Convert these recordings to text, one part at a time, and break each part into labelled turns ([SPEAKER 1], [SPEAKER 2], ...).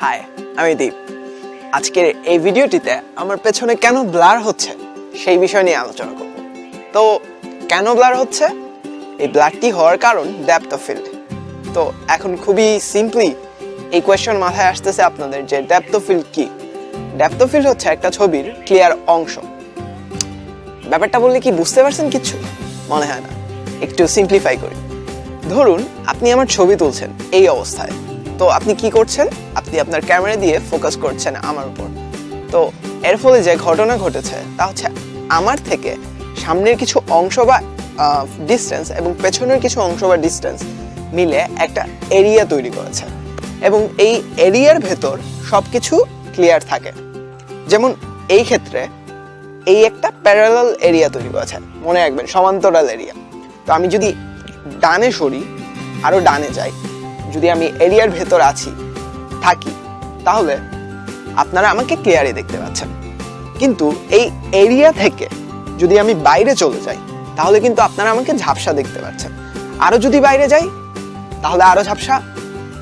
[SPEAKER 1] High আমি দীপ। আজকের এই ভিডিওটিতে আমার পেছনে কেন ব্লার হচ্ছে সেই বিষয় নিয়ে আলোচনা করব। তো কেন ব্লার হচ্ছে? এই ব্লারটি হওয়ার কারণ ডেপথ অফ ফিল্ড তো এখন খুবই সিম্পলি এই কোয়েশ্চন মাথায় আসতেছে আপনাদের যে ডেপথ অফ ফিল্ড কি? ডেপথ অফ ফিল্ড হচ্ছে একটা ছবির ক্লিয়ার অংশ। ব্যাপারটা বললে কি বুঝতে পারছেন কিছু মনে হয় না। একটু সিম্পলিফাই করি। ধরুন, আপনি আমার ছবি তুলছেন এই অবস্থায়। তো আপনি কি করছেন? আপনি আপনার ক্যামেরা দিয়ে ফোকাস করছেন আমার উপর। তো এর ফলে যে ঘটনা ঘটেছে, তা হচ্ছে আমার থেকে সামনের কিছু অংশ বা ডিস্টেন্স এবং পেছনের কিছু অংশ বা ডিস্টেন্স মিলে একটা এরিয়া তৈরি করেছে। এবং এই এরিয়ার ভেতর সব কিছু ক্লিয়ার থাকে। যেমন এই ক্ষেত্রে এই একটা প্যারালাল এরিয়া তৈরি করেছে। মনে রাখবেন, সমান্তরাল এরিয়া তো আমি যদি ডানে সরি আরও ডানে যাই যদি আমি এরিয়ার ভেতর আছি, থাকি, তাহলে আপনারা আমাকে ক্লিয়ারই দেখতে পাচ্ছেন। কিন্তু এই এরিয়া থেকে যদি আমি বাইরে চলে যাই, তাহলে কিন্তু আপনারা আমাকে ঝাপসা দেখতে পাচ্ছেন। আরও যদি বাইরে যাই, তাহলে আরও ঝাপসা।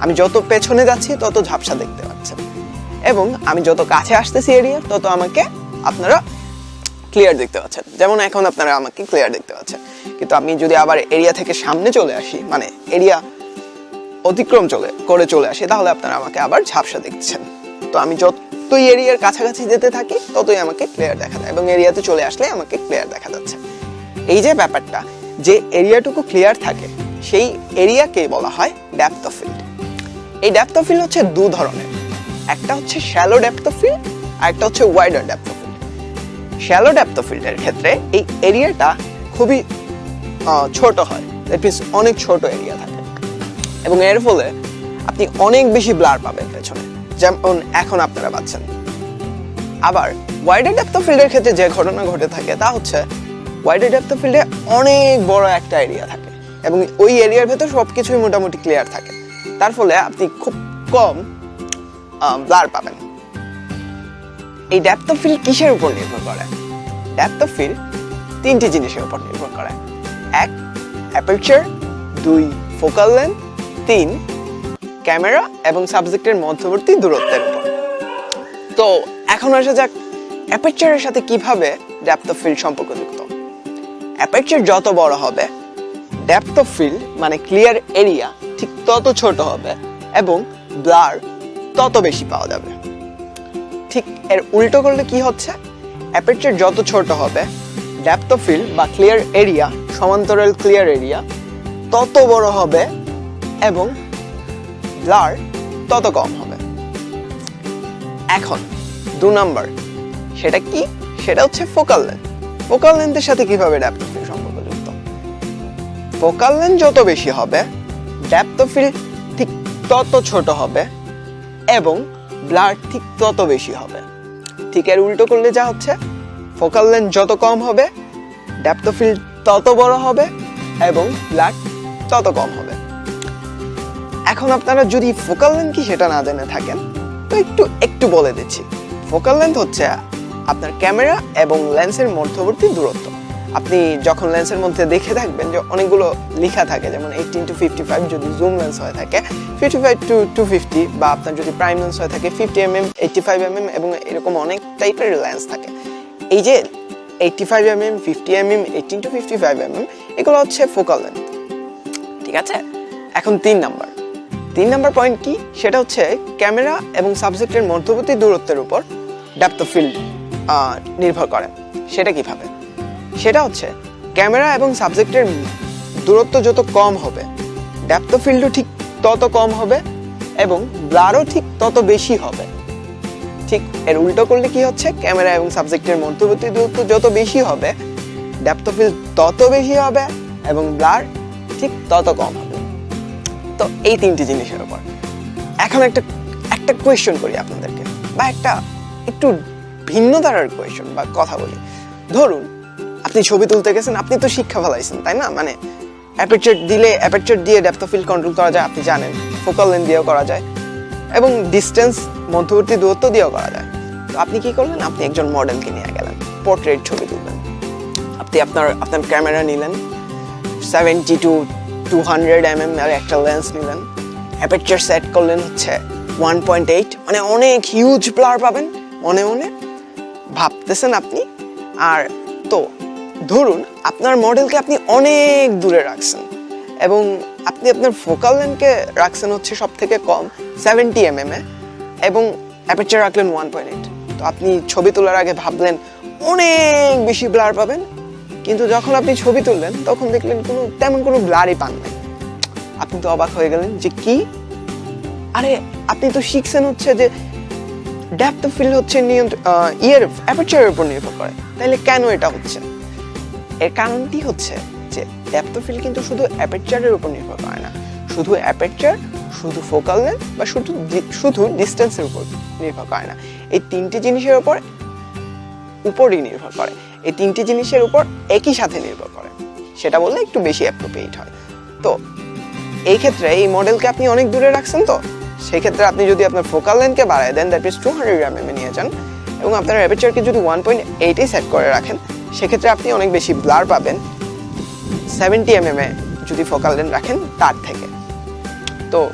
[SPEAKER 1] আমি যত পেছনে যাচ্ছি, তত ঝাপসা দেখতে পাচ্ছেন। এবং আমি যত কাছে আসতেছি এরিয়ার তত আমাকে আপনারা ক্লিয়ার দেখতে পাচ্ছেন। যেমন এখন আপনারা আমাকে ক্লিয়ার দেখতে পাচ্ছেন। কিন্তু আমি যদি আবার এরিয়া থেকে সামনে চলে আসি মানে এরিয়া অতিক্রম চলে, করে চলে আসি, তাহলে আপনারা আমাকে আবার ঝাপসা দেখছেন। তো আমি যতই এরিয়ার কাছাকাছি যেতে থাকি, ততই আমাকে ক্লিয়ার দেখা যায় এবং এরিয়াতে চলে আসলে আমাকে ক্লিয়ার দেখা যাচ্ছে। এই যে ব্যাপারটা, যে এরিয়াটুকু ক্লিয়ার থাকে, সেই এরিয়াকে বলা হয় ডেপথ অফ ফিল্ড এই ডেপথ অফ ফিল্ড হচ্ছে দু ধরনের। একটা হচ্ছে শ্যালো ডেপথ অফ ফিল্ড আর একটা হচ্ছে wider depth of field shallow depth of ফিল্ডের ক্ষেত্রে এই এরিয়াটা খুবই ছোট হয়। দ্যাট মিনস অনেক ছোট এরিয়া থাকে। এবং এর ফলে আপনি অনেক বেশি ব্লার পাবেন পেছনে। যেমন এখন আপনারা পাচ্ছেন। আবার ওয়াইডার ডেপথ অফ ফিল্ডের ক্ষেত্রে যে ঘটনা ঘটে থাকে, তা হচ্ছে ওয়াইডার ডেপথ অফ ফিল্ডে অনেক বড় একটা এরিয়া থাকে এবং ওই এরিয়ার ভেতর সব কিছুই মোটামুটি ক্লিয়ার থাকে। তার ফলে আপনি খুব কম ব্লার পাবেন। এই ডেপথ ফিল্ড কিসের উপর নির্ভর করে? ডেপথ ফিল্ড তিনটি জিনিসের উপর নির্ভর করে। এক অ্যাপারচার দুই ফোকাল লেন্থ তিন ক্যামেরা এবং সাবজেক্টের মধ্যবর্তী দূরত্বের উপর। তো এখন আসা যাক অ্যাপারচারের সাথে কীভাবে ডেপথ অফ ফিল্ড সম্পর্কযুক্ত। অ্যাপারচার যত বড় হবে ডেপথ অফ ফিল্ড মানে ক্লিয়ার এরিয়া ঠিক তত ছোট হবে এবং ব্লার তত বেশি পাওয়া যাবে। ঠিক এর উল্টো করলে কি হচ্ছে? অ্যাপারচার যত ছোট হবে ডেপথ অফ ফিল্ড বা ক্লিয়ার এরিয়া সমান্তরাল ক্লিয়ার এরিয়া তত বড় হবে এবং ব্লার তত কম হবে। এখন, দু নাম্বার, সেটা কি? সেটা হচ্ছে ফোকাল লেন্থ। ফোকাল লেন্থের সাথে কীভাবে ডেপথ অফ ফিল্ড সম্পর্কযুক্ত ফোকাল লেন্থ যত বেশি হবে ডেপথ অফ ফিল্ড ঠিক তত ছোট হবে এবং ব্লার ঠিক তত বেশি হবে। ঠিক এর উল্টো করলে যা হচ্ছে, ফোকাল লেন্থ যত কম হবে ডেপথ অফ ফিল্ড তত বড় হবে এবং ব্লার তত কম হবে। এখন আপনারা যদি ফোকাল লেন্থ কি সেটা না জেনে থাকেন, তো একটু একটু বলে দিচ্ছি। ফোকাল লেন্থ হচ্ছে আপনার ক্যামেরা এবং লেন্সের মধ্যবর্তী দূরত্ব। আপনি যখন লেন্সের মধ্যে দেখে থাকবেন যে অনেকগুলো লেখা থাকে, যেমন এইটিন টু ফিফটি ফাইভ যদি জুম লেন্স হয়ে থাকে fifty five to two fifty বা আপনার যদি প্রাইম লেন্স হয়ে থাকে fifty M M eighty five M M এবং এরকম অনেক টাইপের লেন্স থাকে। এই যে eighty five M M fifty M M eighteen to fifty five M M এগুলো হচ্ছে ফোকাল লেন্থ ঠিক আছে? এখন তিন নাম্বার তিন নম্বর পয়েন্ট কি? সেটা হচ্ছে ক্যামেরা এবং সাবজেক্টের মধ্যবর্তী দূরত্বের উপর ডেপথ ফিল্ড নির্ভর করে। সেটা কীভাবে? সেটা হচ্ছে ক্যামেরা এবং সাবজেক্টের দূরত্ব যত কম হবে ডেপথ ফিল্ডও ঠিক তত কম হবে এবং ব্লারও ঠিক তত বেশি হবে। ঠিক এর উল্টো করলে কি হচ্ছে? ক্যামেরা এবং সাবজেক্টের মধ্যবর্তী দূরত্ব যত বেশি হবে ডেপথ ফিল্ড তত বেশি হবে এবং ব্লার ঠিক তত কম হবে। তো এই তিনটি জিনিসের উপর। এখন একটা একটা কোয়েশ্চন করি আপনাদেরকে, বা একটা একটু ভিন্ন ধারার কোয়েশ্চন বা কথা বলি। ধরুন, আপনি ছবি তুলতে গেছেন, আপনি তো শিক্ষা ফেলাইছেন, তাই না? মানে অ্যাপারচার দিলে অ্যাপারচার দিয়ে ডেপথ অফ ফিল্ড কন্ট্রোল করা যায়, আপনি জানেন ফোকাল লেন্থ দিয়েও করা যায়, এবং ডিস্টেন্স মধ্যবর্তী দূরত্ব দিয়েও করা যায়। তো আপনি কি করলেন? আপনি একজন মডেলকে নিয়ে গেলেন পোর্ট্রেট ছবি তুলবেন আপনি আপনার আপনার ক্যামেরা নিলেন seventy to two hundred M M এর একটা লেন্স নিলেন। অ্যাপারচার সেট করলেন হচ্ছে ওয়ান পয়েন্ট এইট মানে অনেক হিউজ ব্লার পাবেন, মনে মনে ভাবতেছেন আপনি। আর তো, ধরুন আপনার মডেলকে আপনি অনেক দূরে রাখছেন এবং আপনি আপনার ফোকাল লেন্থকে রাখছেন হচ্ছে সব থেকে কম সেভেন্টি এম এম এ এবং অ্যাপারচার রাখলেন ওয়ান পয়েন্ট এইট তো আপনি ছবি তোলার আগে ভাবলেন অনেক বেশি ব্লার পাবেন কিন্তু যখন আপনি ছবি তুললেন, তখন দেখলেন কোনো তেমন কোনো ব্লারই পান নাই আপনি তো অবাক হয়ে গেলেন যে কি? আরে, আপনি তো শিখছেন হচ্ছে যে ডেপথ অফ ফিল্ড হচ্ছে ইয়ের অ্যাপারচারের উপর নির্ভর করে। তাহলে কেন এটা হচ্ছে? এর কারণটি হচ্ছে যে ডেপথ অফ ফিল্ড কিন্তু শুধু অ্যাপারচারের উপর নির্ভর করে না। শুধু অ্যাপারচার শুধু ফোকাল লেন্থ বা শুধু শুধু ডিস্টেন্সের উপর নির্ভর করে না। এই তিনটি জিনিসের উপর, উপরই নির্ভর করে। এই তিনটি জিনিসের উপর একই সাথে নির্ভর করে। সেটা বললে একটু বেশি অ্যাপ্রোপ্রিয়েট হয়। তো, এই ক্ষেত্রে এই মডেলকে আপনি অনেক দূরে রাখছেন তো? সেই ক্ষেত্রে আপনি যদি আপনার ফোকাল লেন্থকে বাড়ায় দেন দ্যাট ইজ টু হান্ড্রেড গ্রাম এমএ নিয়ে যান এবং আপনার অ্যাপারচারকে যদি ওয়ান পয়েন্ট এইটে সেট করে রাখেন, সেক্ষেত্রে আপনি অনেক বেশি ব্লার পাবেন। সেভেন্টি এমএম এ যদি ফোকাল লেন্থ রাখেন, তার থেকে। তো,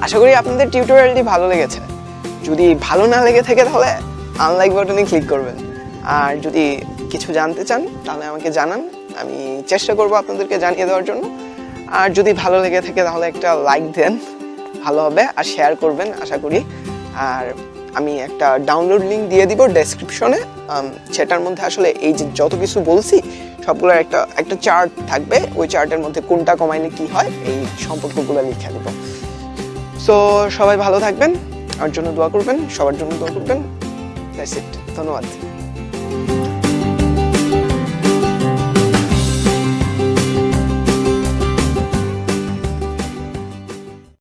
[SPEAKER 1] আশা করি আপনাদের টিউটোরিয়ালটি ভালো লেগেছে। যদি ভালো না লেগে থাকে তাহলে আনলাইক বাটনে ক্লিক করবেন। আর যদি কিছু জানতে চান, তাহলে আমাকে জানান। আমি চেষ্টা করব আপনাদেরকে জানিয়ে দেওয়ার জন্য। আর যদি ভালো লেগে থাকে, তাহলে একটা লাইক দেন। ভালো হবে, আর শেয়ার করবেন, আশা করি। আর আমি একটা ডাউনলোড লিঙ্ক দিয়ে দিব ডেসক্রিপশনে সেটার মধ্যে আসলে এই যে যত কিছু বলছি, সবগুলোর একটা একটা চার্ট থাকবে। ওই চার্টের মধ্যে কোনটা কমাইলে কি হয়, এই সম্পর্কগুলো লিখে দিব। সো সবাই ভালো থাকবেন। আমার জন্য দোয়া করবেন, সবার জন্য দোয়া করবেন। ইট ধন্যবাদ। Bye.